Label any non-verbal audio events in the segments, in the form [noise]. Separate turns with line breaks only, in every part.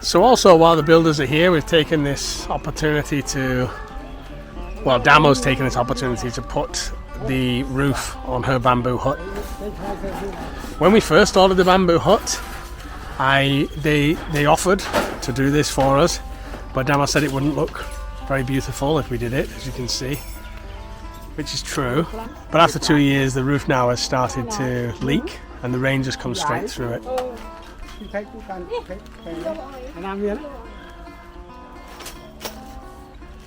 So also while the builders are here, we've taken this opportunity to, well, Damo's taken this opportunity to put the roof on her bamboo hut. When we first ordered the bamboo hut, I they they offered to do this for us, but Damo said it wouldn't look very beautiful if we did it, as you can see, which is true. But after two years, the roof now has started to leak, and the rain just comes straight through it.
Anh em yên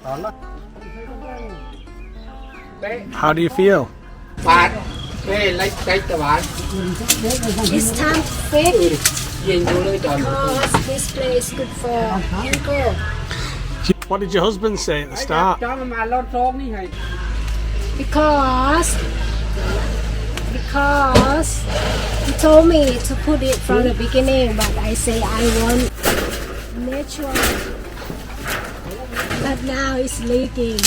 đó là
How do you feel?
bạn cái lấy cái cho bạn
It's time to fit
yên vô lấy tròn
because this place is good for ankle.
What did your husband say at the start?
cho mà lót xôm đi hay
Because because he told me to put it from the beginning, but I say I want natural. But now it's leaking.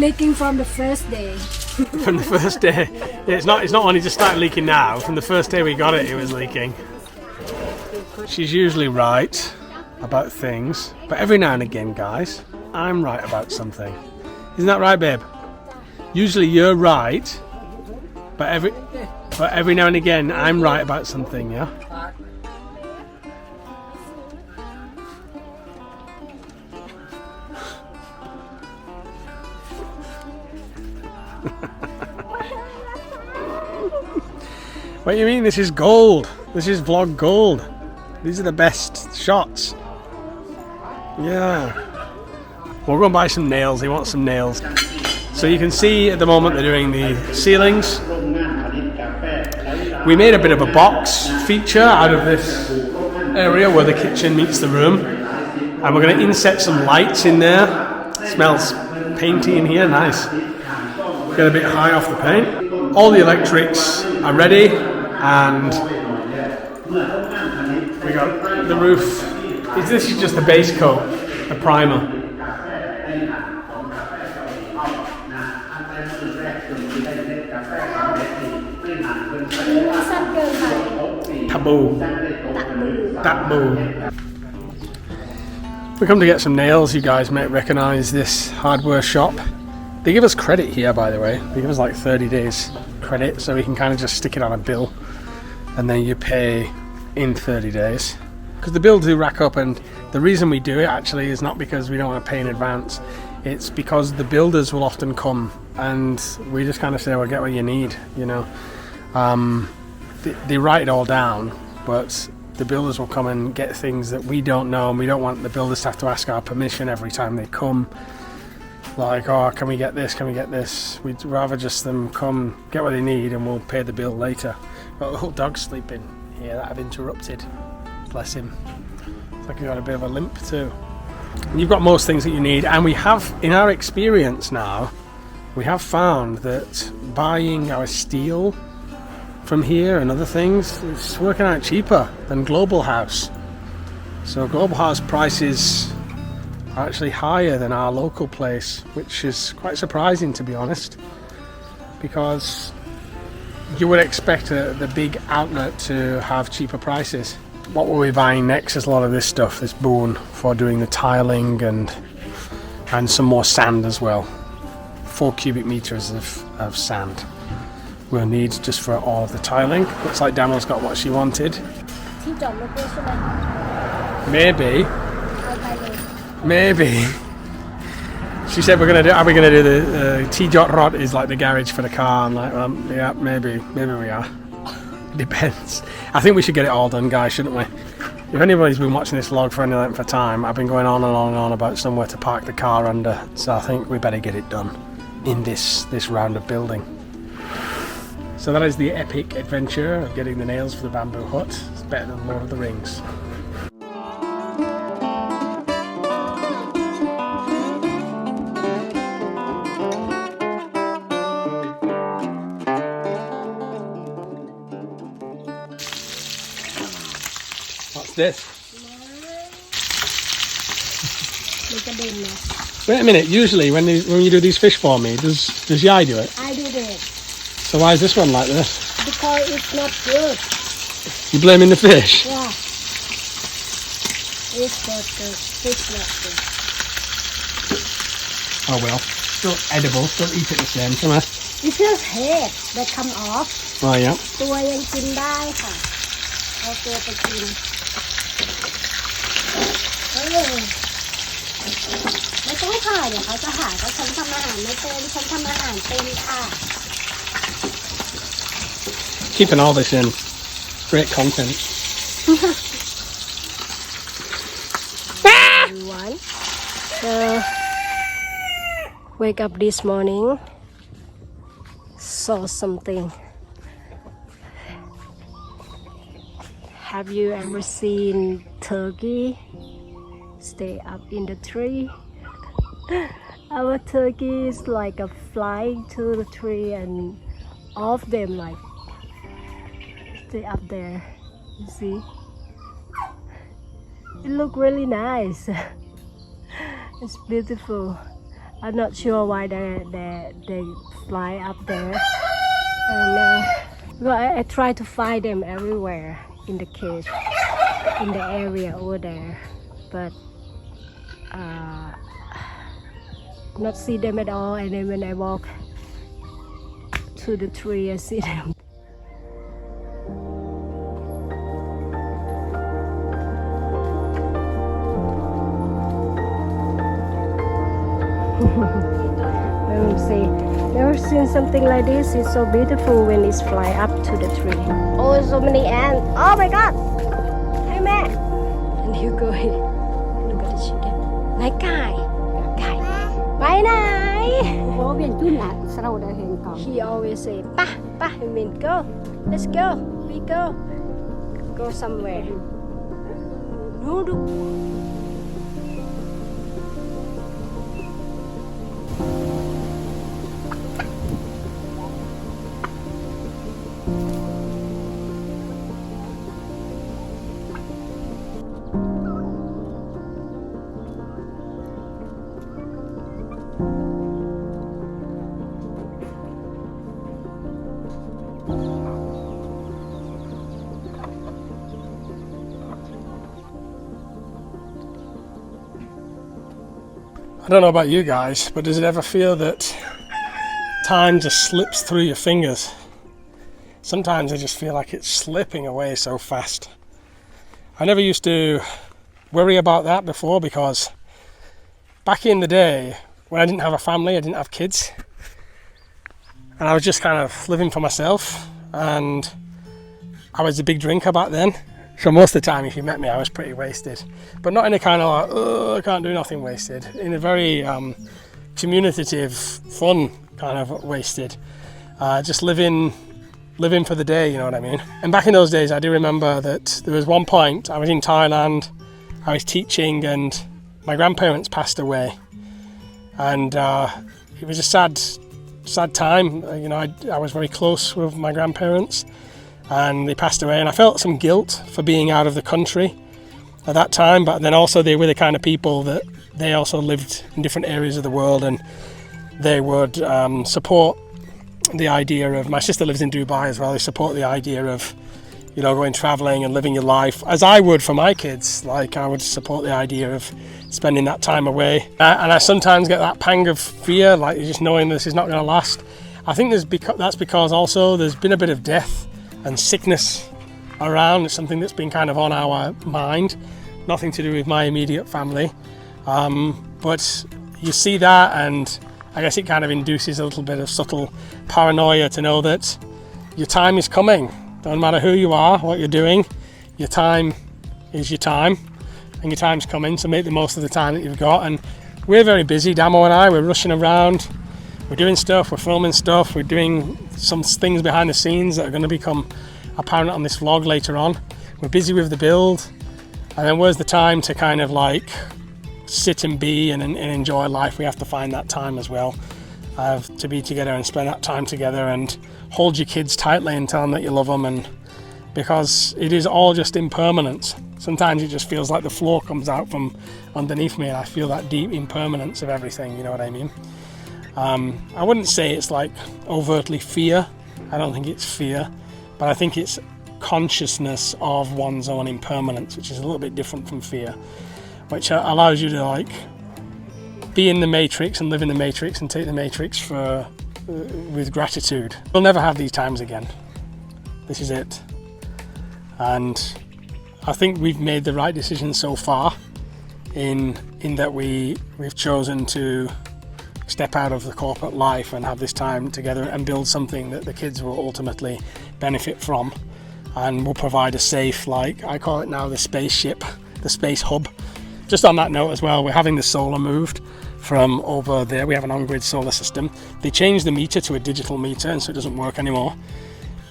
leaking from the first day. [laughs]
From the first day, it's not. It's not only just started leaking now. From the first day we got it, it was leaking. She's usually right about things, but every now and again, guys, I'm right about something. Isn't that right, babe? Usually you're right, but every but every now and again, I'm right about something. Yeah. [laughs] What do you mean? This is gold. This is vlog gold. These are the best shots. Yeah. We're going to buy some nails. He wants some nails. So you can see at the moment they're doing the ceilings. We made a bit of a box feature out of this area where the kitchen meets the room. And we're going to inset some lights in there. smells painty in here. Nice. Get a bit high off the paint. All the electrics are ready, and we got the roof. Is this is just the base coat, the primer. Taboo. Taboo. We come to get some nails. You guys might recognise this hardware shop. They give us credit here, by the way. They give us like 30 days credit, so we can kind of just stick it on a bill, and then you pay in 30 days. Because the bills do rack up, and the reason we do it actually is not because we don't want to pay in advance. It's because the builders will often come, and we just kind of say, "Well, get what you need," you know. Um, they, write it all down, but the builders will come and get things that we don't know, and we don't want the builders to have to ask our permission every time they come like, oh, can we get this? Can we get this? We'd rather just them come get what they need and we'll pay the bill later. Got a little dog sleeping here that I've interrupted. Bless him. It's like he got a bit of a limp too. And you've got most things that you need, and we have, in our experience now, we have found that buying our steel from here and other things it's working out cheaper than Global House. So Global House prices are actually higher than our local place, which is quite surprising to be honest, because you would expect a, the big outlet to have cheaper prices. What were we buying next is a lot of this stuff, this bone for doing the tiling and and some more sand as well. Four cubic meters of, of sand we'll need just for all of the tiling. Looks like Daniel's got what she wanted. Maybe. Maybe. She said we're gonna do. Are we gonna do the uh, T-jot rod is like the garage for the car? I'm like, yeah, maybe, maybe we are. [laughs] Depends. I think we should get it all done, guys, shouldn't we? If anybody's been watching this log for any length of time, I've been going on and on and on about somewhere to park the car under, so I think we better get it done in this this round of building. So that is the epic adventure of getting the nails for the bamboo hut. It's better than Lord of the Rings. What's this? Wait a minute. Usually, when these, when you do these fish for me, does does Yai do it?
I do
So why is this one like this?
because it's not good
You blaming the fish?
yeah It's not good. It's not good.
Oh well. Still edible. Still eat it the same. ใช่ไหม
It's just head that come off.
Oh yeah.
ตัวยังกินได้ค่ะ เอาตัวไปกินเออไม่ต้องค่ะเดี๋ยวเขาจะหาว่าฉันทำอาหารไม่เป็นฉันทำอาหารเป็นค่ะ
Keeping all this in. Great content. [laughs]
everyone. Wake up this morning, saw something. Have you ever seen turkey stay up in the tree? [laughs] Our turkey is like a flying to the tree and all of them like stay up there. You see? It look really nice. [laughs] it's beautiful. I'm not sure why they they they fly up there. And uh, well, I, I try to find them everywhere in the cage, in the area over there, but uh, [sighs] not see them at all. And then when I walk to the tree, I see [laughs] them. something like this is so beautiful when it's fly up to the tree. Oh, so many ants. Oh my god! Hey man! And you go here. Look at the chicken. Này guy. Guy. Bye
này! Bố bên chú là sau đây hiện còn.
He always say, pa, pa, I mean go. Let's go. We go. Go somewhere. No, no.
I don't know about you guys, but does it ever feel that time just slips through your fingers? Sometimes I just feel like it's slipping away so fast. I never used to worry about that before because back in the day when I didn't have a family, I didn't have kids, and I was just kind of living for myself, and I was a big drinker back then. So most of the time, if you met me, I was pretty wasted, but not in a kind of like, oh, I can't do nothing wasted. In a very um, communicative, fun kind of wasted. Uh, just living, living for the day. You know what I mean? And back in those days, I do remember that there was one point I was in Thailand, I was teaching, and my grandparents passed away, and uh, it was a sad, sad time. Uh, You know, I, I was very close with my grandparents and they passed away. And I felt some guilt for being out of the country at that time, but then also they were the kind of people that they also lived in different areas of the world and they would um, support the idea of my sister lives in Dubai as well. They support the idea of you know going traveling and living your life as I would for my kids. Like I would support the idea of spending that time away. Uh, and I sometimes get that pang of fear, like just knowing this is not going to last. I think there's beca- that's because also there's been a bit of death and sickness around. It's something that's been kind of on our mind. Nothing to do with my immediate family. Um, but you see that, and I guess it kind of induces a little bit of subtle paranoia to know that your time is coming. Don't matter who you are, what you're doing, your time is your time, and your time's coming. So make the most of the time that you've got. And we're very busy, Damo and I. We're rushing around. We're doing stuff. We're filming stuff. We're doing some things behind the scenes that are going to become apparent on this vlog later on. We're busy with the build, and then where's the time to kind of like sit and be and, and enjoy life? We have to find that time as well uh, to be together and spend that time together and hold your kids tightly and tell them that you love them and because it is all just impermanence. Sometimes it just feels like the floor comes out from underneath me and I feel that deep impermanence of everything, you know what I mean? Um, I wouldn't say it's like overtly fear. I don't think it's fear, but I think it's consciousness of one's own impermanence, which is a little bit different from fear, which uh, allows you to like be in the matrix and live in the matrix and take the matrix for uh, with gratitude. We'll never have these times again. This is it, and I think we've made the right decision so far. In in that we we've chosen to step out of the corporate life and have this time together and build something that the kids will ultimately benefit from and will provide a safe like I call it now the spaceship the space hub. Just on that note as well we're having the solar moved from over there. We have an on-grid solar system. They changed the meter to a digital meter and so it doesn't work anymore.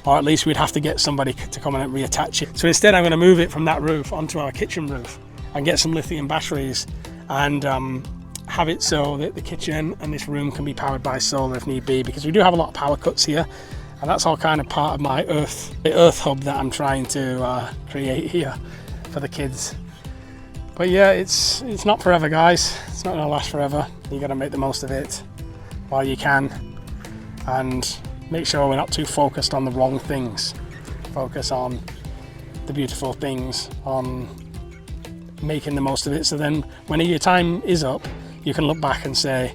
Or at least we'd have to get somebody to come in and reattach it. So instead I'm going to move it from that roof onto our kitchen roof and get some lithium batteries and um, have it so that the kitchen and this room can be powered by solar if need be because we do have a lot of power cuts here and that's all kind of part of my earth the earth hub that i'm trying to uh, create here for the kids. But yeah it's it's not forever guys. It's not gonna last forever. You got to make the most of it while you can and make sure we're not too focused on the wrong things. Focus on the beautiful things on making the most of it. So then when your time is up you can look back and say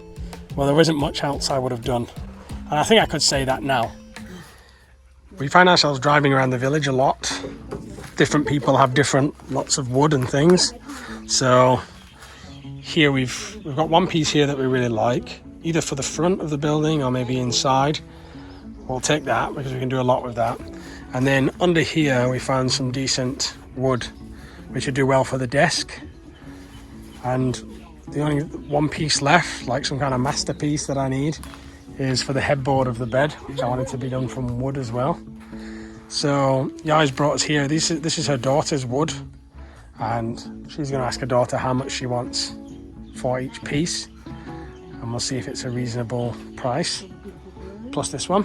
well there isn't much else i would have done and i think i could say that now we find ourselves driving around the village a lot. Different people have different lots of wood and things. So here we've we've got one piece here that we really like, either for the front of the building or maybe inside. We'll take that because we can do a lot with that. And then under here we found some decent wood, which would do well for the desk. And the only one piece left, like some kind of masterpiece that I need, is for the headboard of the bed, which I wanted to be done from wood as well. So Yai's brought us here. This is, this is her daughter's wood, and she's going to ask her daughter how much she wants for each piece, and we'll see if it's a reasonable price. Plus this one,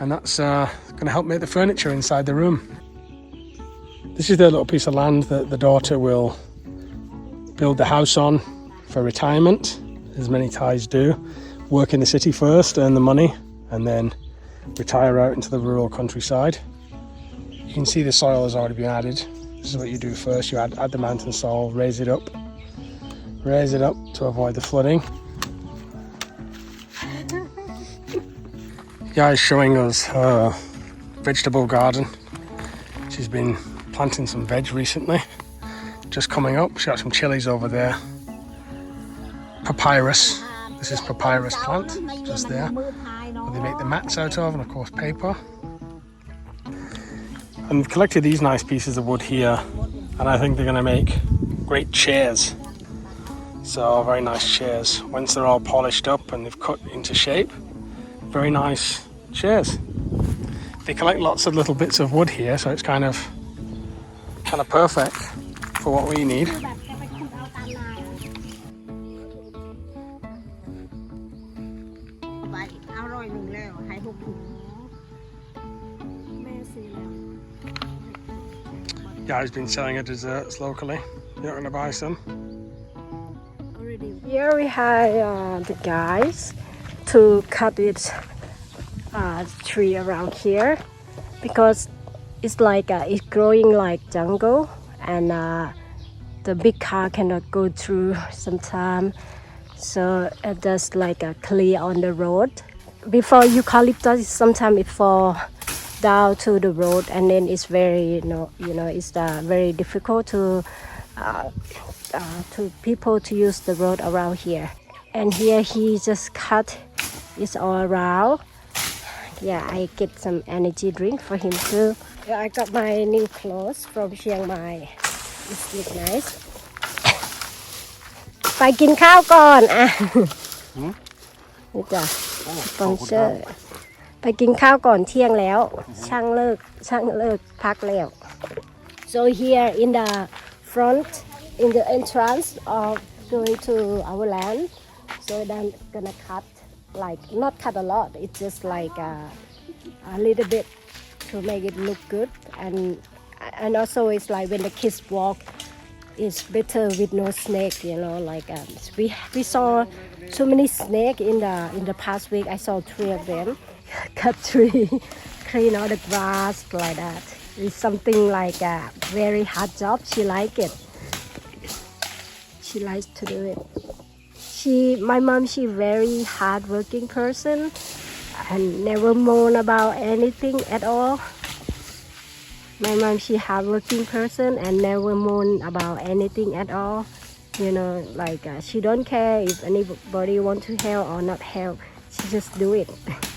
and that's uh, going to help make the furniture inside the room. This is the little piece of land that the daughter will build the house on for retirement, as many Thais do work in the city first, earn the money, and then retire out into the rural countryside. You can see the soil has already been added. This is what you do first. You add, add the mountain soil, raise it up, raise it up to avoid the flooding. Yeah, is showing us her vegetable garden. She's been planting some veg recently. Just coming up, she's got some chilies over there. Papyrus, this is papyrus plant, just there. They make the mats out of, and of course paper. And we've collected these nice pieces of wood here, and I think they're going to make great chairs. So very nice chairs. Once they're all polished up and they've cut into shape, very nice chairs. They collect lots of little bits of wood here, so it's kind of kind of perfect for what we need.
เอาร้อยหนึ่งแล้วหายหกถุง
แม่ซื้อแล้ว
Yeah, he's been selling her desserts locally. You're not going to buy some?
already. Here we have uh, the guys to cut it uh, tree around here because it's like uh, it's growing like jungle and uh, the big car cannot go through sometime so it just like a clear on the road before eucalyptus sometimes it fall down to the road and then it's very you know you know it's uh, very difficult to uh, uh, to people to use the road around here. And here he just cut it all around. Yeah, I get some energy drink for him too. Yeah, I got my new clothes from Chiang Mai. It look nice. [laughs] ไปกินข้าวก่อนอ่ะ [laughs] นี่จ้ะสปอนเซอร์ ไปกินข้าวก่อนเที่ยงแล้ว ช่างเลิก ช่างเลิกพักแล้ว So here in the front, in the entrance of going to our land, so then gonna cut like not cut a lot. It's just like a, a little bit to make it look good, and and also it's like when the kids walk, it's better with no snake. You know, like um, we we saw so many snake in the in the past week. I saw three of them. [laughs] Cut tree, [laughs] clean all the grass like that. It's something like a very hard job. She like it. She likes to do it. She, my mom, she very hardworking person and never moan about anything at all. My mom, she hardworking person and never moan about anything at all. You know, like uh, she don't care if anybody want to help or not help. She just do it. [laughs]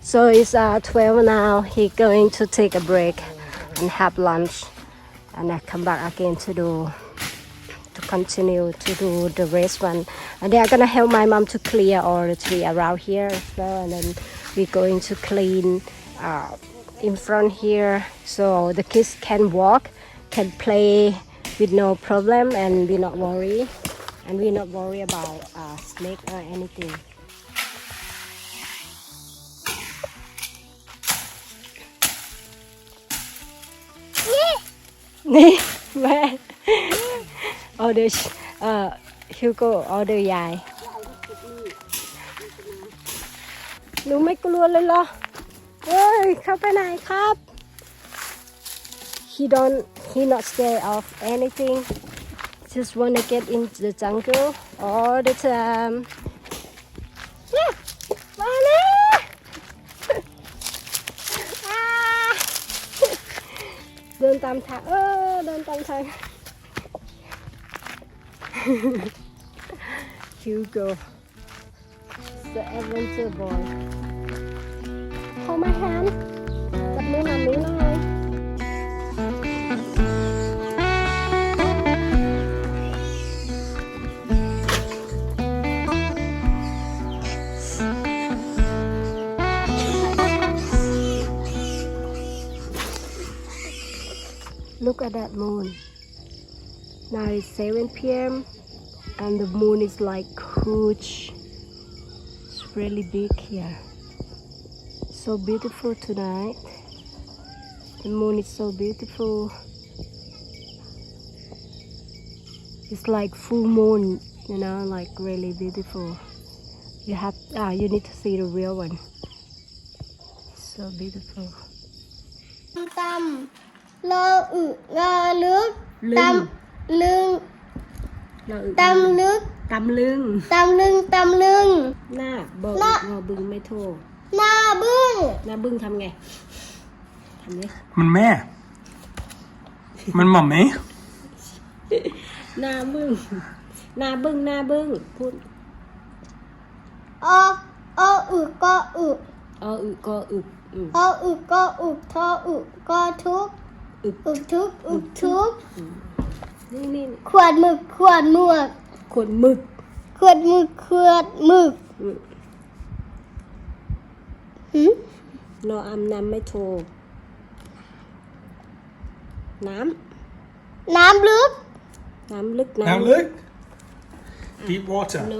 So it's uh, 12 now. He going to take a break and have lunch, and I come back again to do to continue to do the rest one. And they are gonna help my mom to clear all the tree around here as well, and then we're going to clean uh, in front here so the kids can walk, can play with no problem, and we not worry, and we not worry about uh, snake or anything. นี่แม่ออเดอร์เอ่อฮิวโกออเดอร์ยายหนูไม่กลัวเลยเหรอเฮ้ยเข้าไปไหนครับ he don't he not scared of anything just wanna get in the jungle all the time ตามทางเออเดินตามทาง Hugo [laughs] the adventure boy hold my hand จับมือมามีหน่อย Look at that moon. Now it's 7 p.m. and the moon is like huge. It's really big here. So beautiful tonight. The moon is so beautiful. It's like full moon, you know, like really beautiful. You have ah, you need to see the real one. So beautiful.
ตำ ลออึงอลึก
ลึ
ต
งำ
ลึง
เราอึ
ตำลึก
ตำลึง
ตำลึงตำลึง
หน้าบอก
หน้า
งอบึงไม่โทร
หน้าบึ้ง
หน้าบึงทำไงทำเลย
มันแม่ มันหม่อมไหม
หน้าบึ้งหน้าบึ้งหน้าบึ้งพูด
ออออึก็อึ
ออึก็อึอืม
ออึก็อึทออึก็ทุก
อึ
อึทุกอึทุก
นี่นี่
ขวดหมึกขวดหมวก
ขวดหมึก
ขวดหมึกขวดหมึก
อืม
หืม
รออำน้ำไม่โทรน้
น้ำลึกำ
น้ำลึก
น้ำลึก deep water
โน